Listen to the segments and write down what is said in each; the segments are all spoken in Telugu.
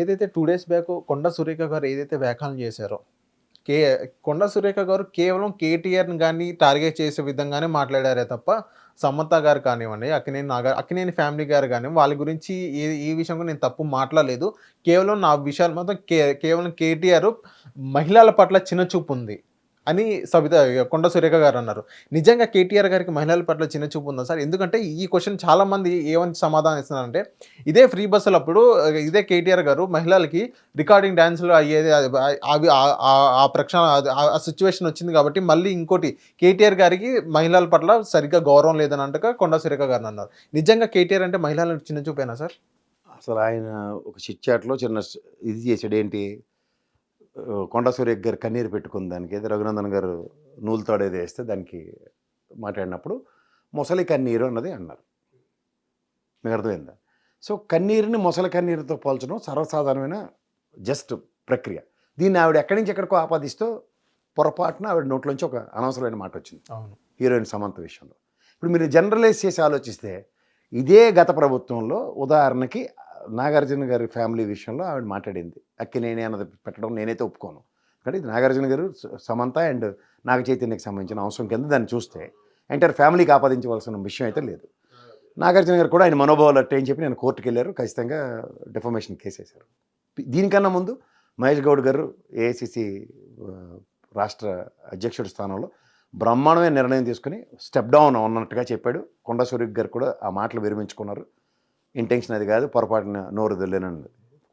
ఏదైతే టూ డేస్ బ్యాక్ కొండ సురేఖ గారు ఏదైతే వ్యాఖ్యానం చేశారో కే కొండ సురేఖ గారు కేవలం కేటీఆర్ని కానీ టార్గెట్ చేసే విధంగానే మాట్లాడారే తప్ప సమ్మత గారు కానివ్వండి అక్కినేని నాగారు అక్కినేని ఫ్యామిలీ గారు కానివ్వండి వాళ్ళ గురించి ఈ ఈ విషయంలో నేను తప్పు మాట్లాడలేదు. కేవలం నా విషయాలు మాత్రం కే కేవలం కేటీఆర్ మహిళల పట్ల చిన్న చూపు ఉంది. అని సబిత కొండ సురేఖ గారు అన్నారు నిజంగా కేటీఆర్ గారికి మహిళల పట్ల చిన్న చూపు ఉందా సార్? ఎందుకంటే ఈ క్వశ్చన్ చాలామంది ఏమని సమాధానం ఇస్తున్నారంటే ఇదే ఫ్రీ బస్సులు అప్పుడు ఇదే కేటీఆర్ గారు మహిళలకి రికార్డింగ్ డ్యాన్సులు అయ్యేది అది- అవి ఆ- ఆ ప్రక్షణ ఆ- సిచ్యువేషన్ వచ్చింది కాబట్టి మళ్ళీ ఇంకోటి కేటీఆర్ గారికి మహిళల పట్ల సరిగ్గా గౌరవం లేదని అంటగా కొండ సురేఖ గారు అన్నారు నిజంగా కేటీఆర్ అంటే మహిళలను చిన్న చూపేనా సార్? అసలు ఆయన ఒక చిట్ చాట్లో చిన్న ఇది చేశాడు ఏంటి? ఆ, కొండ సూర్య గారు కన్నీరు పెట్టుకున్న దానికి ఏదో రఘునందన్ గారు నూలు తాడేది వేస్తే దానికి మాట్లాడినప్పుడు మొసలి కన్నీరు అన్నది అన్నారు. మీకు అర్థమైందా? సో కన్నీరుని మొసలి కన్నీరుతో పోల్చడం సర్వసాధారణమైన జస్ట్ ప్రక్రియ. దీన్ని ఆవిడ ఎక్కడి నుంచి ఎక్కడికో ఆపాదిస్తూ పొరపాటున ఆవిడ నోట్లోంచి ఒక అనవసరమైన మాట వచ్చింది. అవును. హీరోయిన్ సమంత విషయంలో. ఇప్పుడు మీరు జనరలైజ్ చేసి ఆలోచిస్తే ఇదే గత ప్రభుత్వంలో ఉదాహరణకి నాగార్జున గారి ఫ్యామిలీ విషయంలో ఆవిడ మాట్లాడింది. అక్కినేని అన్నది పెట్టడం నేనైతే ఒప్పుకోను. కానీ ఇది నాగార్జున గారు స- సమంత అండ్ నాగ చైతన్యకి సంబంధించిన అవసరం కింద దాన్ని చూస్తే ఎంటైర్ ఫ్యామిలీకి ఆపాదించవలసిన విషయం అయితే లేదు. నాగార్జున గారు కూడా ఆయన మనోభావాలు అట్టే అని చెప్పి నేను కోర్టుకి వెళ్ళారు ఖచ్చితంగా డిఫర్మేషన్ కేసు వేశారు దీనికన్నా ముందు మహేష్ గౌడ్ గారు ఏఐసిసి రాష్ట్ర అధ్యక్షుడి స్థానంలో బ్రహ్మాండమైన నిర్ణయం తీసుకుని స్టెప్ డౌన్ అన్నట్టుగా చెప్పాడు. కొండ సూర్య గారు కూడా ఆ మాటలు విరమించుకున్నారు. ఇంటెన్షన్ అది కాదు పొరపాటున నోరు దొల్లేనన్నది.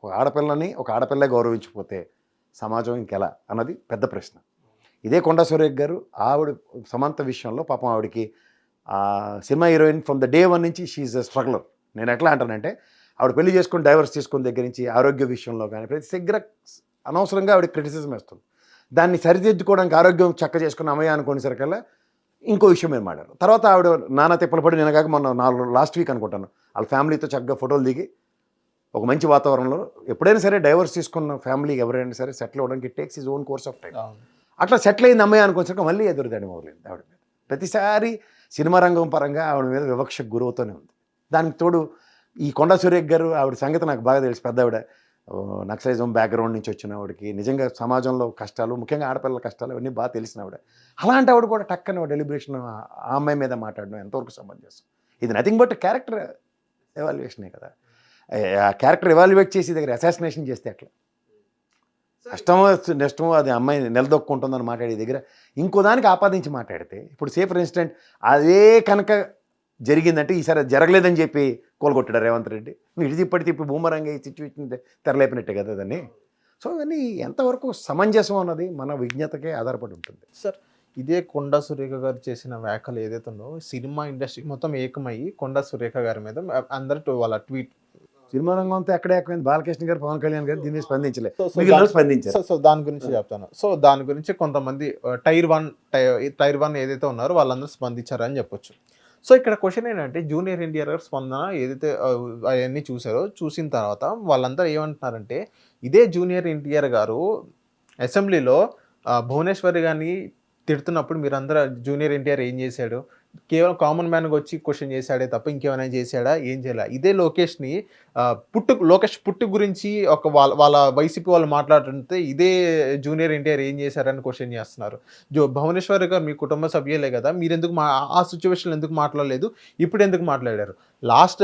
ఒక ఆడపిల్లని ఒక ఆడపిల్ల గౌరవించకపోతే సమాజం ఇంకెలా అన్నది పెద్ద ప్రశ్న. ఇదే కొండ సురేఖ్ గారు ఆవిడ సమంత విషయంలో పాపం ఆవిడకి cinema heroine from the day one నుంచి షీఈ్ ఎ స్ట్రగ్లర్ నేను ఎట్లా అంటానంటే ఆవిడ పెళ్ళి చేసుకుని డైవర్స్ తీసుకుని దగ్గర నుంచి ఆరోగ్య విషయంలో కానీ ప్రతి దగ్గర అనవసరంగా ఆవిడ క్రిటిసిజం వేస్తుంది. దాన్ని సరిదిద్దుకోవడానికి ఆరోగ్యం చక్క చేసుకున్న అమ్మయ్య అనుకునేసరికల్లా ఇంకో విషయం ఏం మాట్లాడారు. తర్వాత ఆవిడ నానా తిప్పలు పడి నేను కాక మొన్న నాలుగు లాస్ట్ వీక్ అనుకుంటాను వాళ్ళ ఫ్యామిలీతో చక్కగా ఫోటోలు దిగి ఒక మంచి వాతావరణంలో ఎప్పుడైనా సరే డైవర్స్ తీసుకున్న ఫ్యామిలీ ఎవరైనా సరే సెటిల్ అవ్వడానికి takes is own course of time అట్లా సెటిల్ అయింది అమ్మాయి అనుకోసరికి మళ్ళీ ఎదురుదాడి మొదలైంది ఆవిడ మీద. ప్రతిసారి సినిమా రంగం పరంగా ఆవిడ మీద వివక్షకు గురవుతూనే ఉంది. దానికి తోడు ఈ కొండ సురేఖ్ గారు ఆవిడ సంగతి నాకు బాగా తెలుసు. పెద్ద ఆవిడ. నక్సలిజం బ్యాక్గ్రౌండ్ నుంచి వచ్చిన ఆవిడకి నిజంగా సమాజంలో కష్టాలు ముఖ్యంగా ఆడపిల్లల కష్టాలు అవన్నీ బాగా తెలిసిన ఆవిడ. అలాంటి ఆవిడ కూడా టక్కన డెలిబరేషన్ ఆ అమ్మాయి మీద మాట్లాడడం ఎంతవరకు సమంజసం? ఇది నథింగ్ బట్ క్యారెక్టర్ ఎవాల్యుయేషనే కదా. ఆ క్యారెక్టర్ ఎవాల్యుయేట్ చేసి దగ్గర అసాసినేషన్ చేస్తే ఎట్లా? కష్టమో నష్టమో అది అమ్మాయి నిలదొక్కుంటుందని మాట్లాడే దగ్గర ఇంకో దానికి ఆపాదించి మాట్లాడితే ఇప్పుడు సే ఫర్ ఇన్స్టెంట్ అదే కనుక జరిగిందంటే ఈసారి అది జరగలేదని చెప్పి కోలుకొట్టాడు రేవంత్ రెడ్డి. నువ్వు ఇటు తిప్పటి తిప్పి భూమరంగా ఈ సిచ్యువేషన్ తెరలేపినట్టే కదా దాన్ని. సో అవన్నీ ఎంతవరకు సమంజసం అన్నది మన విజ్ఞతకే ఆధారపడి ఉంటుంది. సార్ ఇదే కొండ సురేఖ గారు చేసిన వ్యాఖ్యలు ఏదైతే ఉందో సినిమా ఇండస్ట్రీ మొత్తం ఏకమయ్యి కొండ సురేఖ గారి మీద అందరు వాళ్ళ ట్వీట్ సినిమా రంగం అంతా ఎక్కడే ఎక్కువైంది బాలకృష్ణ గారు పవన్ కళ్యాణ్ గారు దీన్ని స్పందించలేదు స్పందించారు. సో దాని గురించి చెప్తాను. సో దాని గురించి కొంతమంది టైర్ వన్ టైర్ వన్ ఏదైతే ఉన్నారో వాళ్ళందరూ స్పందించారని చెప్పొచ్చు. సో ఇక్కడ క్వశ్చన్ ఏంటంటే జూనియర్ ఎన్టీఆర్ గారు స్పందన ఏదైతే ఆ, అవన్నీ చూసారో చూసిన తర్వాత వాళ్ళందరూ ఏమంటున్నారంటే ఇదే జూనియర్ ఎన్టీఆర్ గారు అసెంబ్లీలో ఆ, భువనేశ్వరి గారిని తిడుతున్నప్పుడు మీరందరూ జూనియర్ ఎన్టీఆర్ ఏం చేశాడు? కేవలం కామన్ మ్యాన్గా వచ్చి క్వశ్చన్ చేశాడే తప్ప ఇంకేమైనా చేశాడా? ఏం చేయాలా? ఇదే లోకేష్ని పుట్టు లోకేష్ పుట్టు గురించి ఒక వాళ్ళ వాళ్ళ వైసీపీ వాళ్ళు మాట్లాడుతుంటే ఇదే జూనియర్ ఎన్టీఆర్ ఏం చేశారని క్వశ్చన్ చేస్తున్నారు. జో భువనేశ్వర్ గారు మీ కుటుంబ సభ్యులే కదా మీరు ఎందుకు మా ఆ సిచ్యువేషన్లో ఎందుకు మాట్లాడలేదు? ఇప్పుడు ఎందుకు మాట్లాడారు? లాస్ట్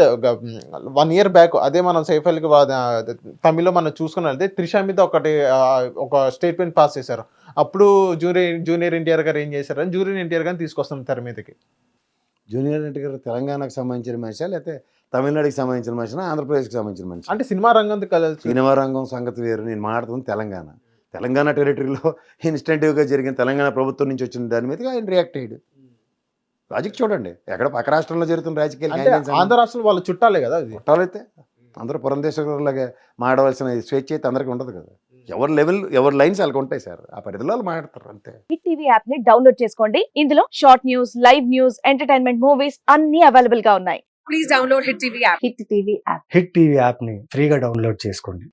వన్ ఇయర్ బ్యాక్ అదే మనం సైఫ్ అలీకి తమిళ్ళో మనం చూసుకున్నట్లయితే త్రిషా మీద ఒకటి ఒక స్టేట్మెంట్ పాస్ చేశారు. అప్పుడు జూనియర్ జూనియర్ ఎన్టీఆర్ గారు ఏం చేశారని జూనియర్ ఎన్టీఆర్ గారిని తీసుకొస్తాం తెర మీదకి. జూనియర్ ఎన్టీ గారు తెలంగాణకు సంబంధించిన మనిషి? లేకపోతే తమిళనాడుకి సంబంధించిన మనిషి ఆంధ్రప్రదేశ్కి సంబంధించిన మనిషి అంటే సినిమా రంగం కదా సినిమా రంగం సంగతి వేరు. నేను మాట్లాడుతుంది తెలంగాణ. తెలంగాణ టెరిటరీలో ఇన్స్టెంటివ్గా జరిగిన తెలంగాణ ప్రభుత్వం నుంచి వచ్చిన దాని మీద ఆయన రియాక్ట్ అయ్యాడు. లాజిక్ చూడండి. ఎక్కడ పక్క రాష్ట్రంలో జరుగుతున్న రాజకీయాలు ఆంధ్ర రాష్ట్రంలో వాళ్ళ చుట్టాలే కదా అది. కొట్టాలైతే అందరూ పురంధేశ్వరులాగా మాడవలసిన స్వేచ్ఛ అయితే అందరికీ ఉండదు కదా. ఎవరి లెవెల్ ఎవరి లైన్స్ వాళ్ళకి ఉంటాయి సార్. ఆ పరిధిలో మాట్లాడతారు అంతే. హిట్ టీవీ యాప్ని డౌన్లోడ్ చేసుకోండి. ఇందులో short news live news entertainment movies అన్ని అవైలబుల్గా ఉన్నాయి. Please download Hit TV app. Hit TV app Hit TV యాప్ని ఫ్రీగా డౌన్లోడ్ చేసుకోండి.